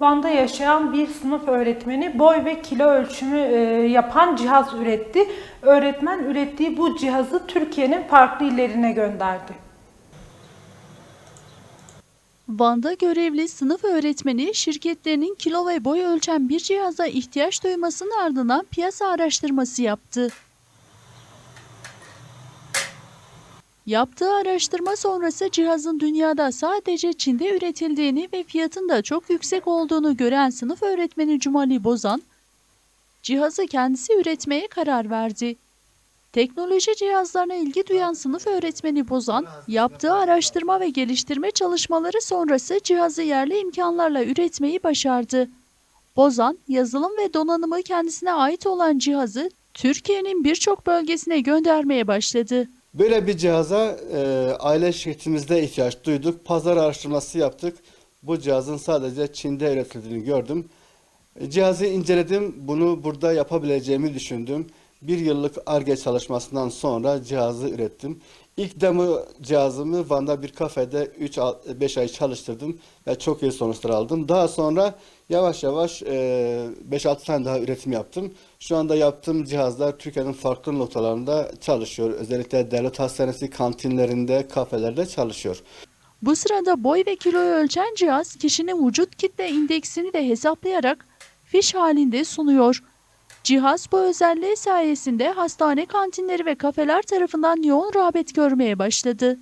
Van'da yaşayan bir sınıf öğretmeni boy ve kilo ölçümü e, yapan cihaz üretti. Öğretmen ürettiği bu cihazı Türkiye'nin farklı illerine gönderdi. Van'da görevli sınıf öğretmeni şirketlerinin kilo ve boy ölçen bir cihaza ihtiyaç duymasının ardından piyasa araştırması yaptı. Yaptığı araştırma sonrası cihazın dünyada sadece Çin'de üretildiğini ve fiyatın da çok yüksek olduğunu gören sınıf öğretmeni Cumali Bozan, cihazı kendisi üretmeye karar verdi. Teknoloji cihazlarına ilgi duyan sınıf öğretmeni Bozan, yaptığı araştırma ve geliştirme çalışmaları sonrası cihazı yerli imkanlarla üretmeyi başardı. Bozan, yazılım ve donanımı kendisine ait olan cihazı Türkiye'nin birçok bölgesine göndermeye başladı. Böyle bir cihaza e, aile şirketimizde ihtiyaç duyduk. Pazar araştırması yaptık. Bu cihazın sadece Çin'de üretildiğini gördüm. E, Cihazı inceledim. Bunu burada yapabileceğimi düşündüm. Bir yıllık ARGE çalışmasından sonra cihazı ürettim. İlk demo cihazımı Van'da bir kafede 3-5 ay çalıştırdım ve çok iyi sonuçlar aldım. Daha sonra yavaş yavaş e, 5-6 tane daha üretim yaptım. Şu anda yaptığım cihazlar Türkiye'nin farklı noktalarında çalışıyor. Özellikle devlet hastanesi kantinlerinde, kafelerde çalışıyor. Bu sırada boy ve kiloyu ölçen cihaz kişinin vücut kitle indeksini de hesaplayarak fiş halinde sunuyor. Cihaz bu özelliği sayesinde hastane kantinleri ve kafeler tarafından yoğun rağbet görmeye başladı.